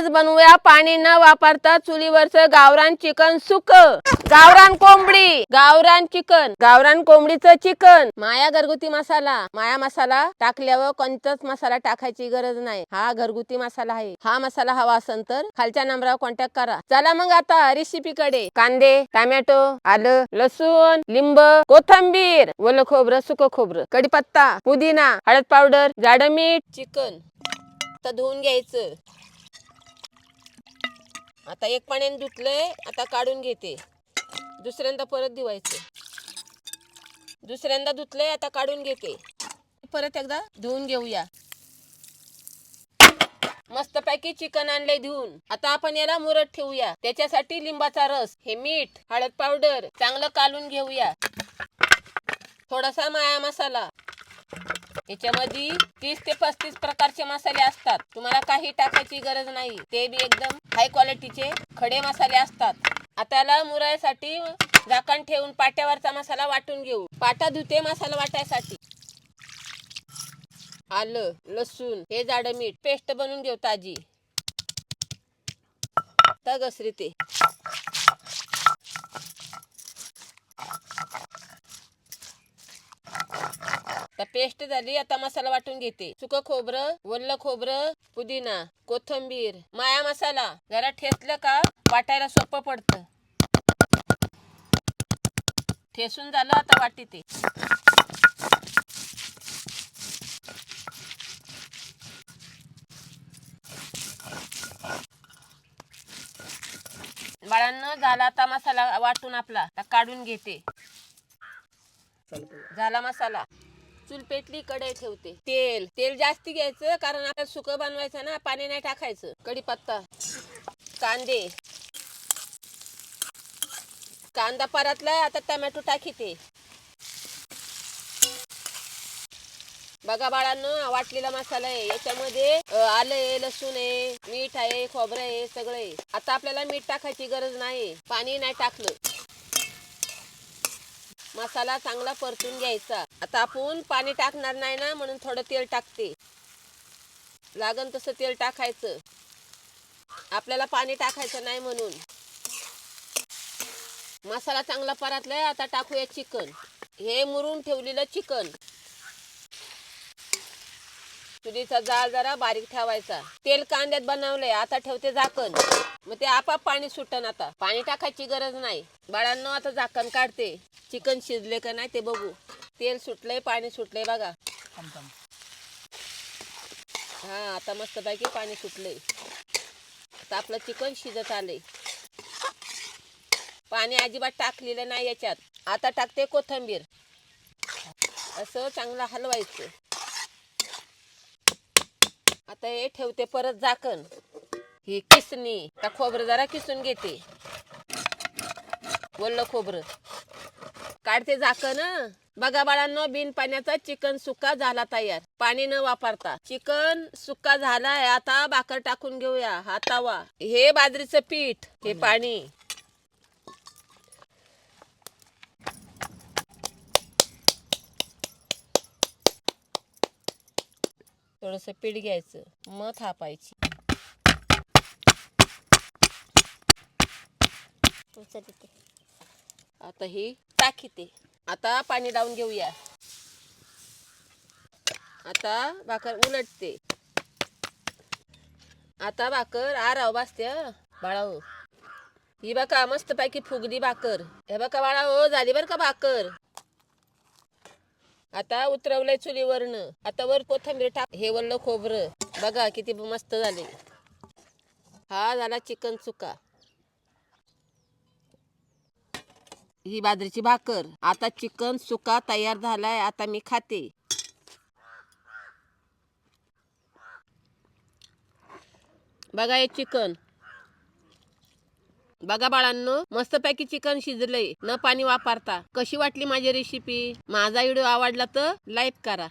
आज बनवूया पाणी न वापरता चुलीवरचं गावरान चिकन सुक. गावरान कोंबडी. गावरान चिकन. गावरान कोंबडीचं चिकन. माया घरगुती मसाला. माया मसाला टाकल्यावर कोणताच मसाला टाकायची गरज नाही. हा घरगुती मसाला आहे. हा मसाला हवा असेल तर खालच्या नंबरावर कॉन्टॅक्ट करा. चला मग आता रेसिपी कडे. कांदे टमॅटो आलं लसूण लिंब कोथंबीर ओलं खोबरं सुक खोबरं कडीपत्ता पुदिना हळद पावडर जाड मीठ चिकन. तर धुवून घ्यायचं. आता एक पाण्याने धुतलंय आता काढून घेते. दुसऱ्यांदा परत धुवायचं. दुसऱ्यांदा धुतलंय आता काढून घेते. परत एकदा धुवून घेऊया. मस्तपैकी चिकन आणले धुवून. आता आपण याला मुरत ठेवूया. त्याच्यासाठी लिंबाचा रस हे मीठ हळद पावडर चांगलं कालून घेऊया. थोडासा माया मसाला. याच्यामध्ये तीस ते पस्तीस प्रकारचे मसाले असतात. तुम्हाला काही टाकायची गरज नाही. ते बी एकदम हाय क्वालिटीचे खडे मसाले असतात. आता याला मुरायसाठी झाकण ठेवून पाट्यावरचा मसाला वाटून घेऊ. पाटा धुते मसाला वाटायसाठी. आलं लसूण हे जाड मीठ पेस्ट बनवून घेऊ ताजी. तगसरी ते. आता पेस्ट झाली आता मसाला वाटून घेते. सुक खोबरं वल्ल खोबरं पुदिना कोथंबीर माया मसाला. जरा ठेचलं का वाटायला सोपं पडतं. ठेसून झालं आता वाटी ते. बाळांना झाला आता मसाला वाटून आपला. आता काढून घेते. झाला मसाला. चूल पेटली कढई ठेवते. तेल. तेल जास्ती घ्यायचं कारण आता सुकं बनवायचं ना पाणी नाही टाकायचं. कढीपत्ता. कांदे. कांदा परतला आता टमॅटो टाकी ते बघा बाळांनो वाटलेला मसाला आहे. याच्यामध्ये आलं आहे लसूण आहे मीठ आहे खोबरं आहे सगळं आहे. आता आपल्याला मीठ टाकायची गरज नाही. पाणी नाही टाकलं. मसाला चांगला परतून घ्यायचा. आता आपण पाणी टाकणार नाही ना म्हणून थोडं तेल टाकते. लागन तसं तेल टाकायचं. आपल्याला पाणी टाकायचं नाही म्हणून. मसाला चांगला परतलाय आता टाकूया चिकन. हे मुरून ठेवलेलं चिकन. चुलीचा जाळ जरा बारीक ठेवायचा. तेल कांद्यात बनवलंय आता ठेवते झाकण. मग ते आपाप पाणी सुटन आता. पाणी टाकायची गरज नाही. बाळांना आता झाकण काढते. चिकन शिजले का नाही ते बघू. तेल सुटलंय पाणी सुटलंय बघा. हा आता मस्तपैकी पाणी सुटलंय. आता आपलं चिकन शिजत आलंय. पाणी अजिबात टाकलेलं नाही याच्यात. आता टाकते कोथंबीर. असं चांगलं हलवायचं. आता हे ठेवते परत झाकण. ही किसणी. का खोबरं जरा किसून घेते. वल्ल खोबरं. काढते झाकण. बघा बाळांनो बिन पाण्याचा चिकन सुका झाला तयार. पाणी न वापरता. चिकन सुका झालाय आता भाकर टाकून घेऊया. हा तवा. हे बाजरीचं पीठ हे पाणी. थोडस पीठ घ्यायचं. मग थापायची. आता ही टाकी ते आता पाणी लावून घेऊया. आता भाकर उलटते. आता भाकर आराव भासते हं, बाळा हो ही बघा मस्त पैकी फुगली भाकर. हे बघा बाळा हो झाली बर का भाकर. आता उतरवलंय चुलीवरनं. आता वर कोथंबीर टाक हे वरलं खोबरं. बघा किती मस्त झाले. हा झाला चिकन चुका. ही बाजरीची भाकर. आता चिकन सुका तयार झालाय आता मी खाते. बघा हे चिकन. बघा बाळांनो मस्तपैकी चिकन शिजलंय. न पाणी वापरता. कशी वाटली माझी रेसिपी माझा व्हिडिओ आवडला तर लाईक करा.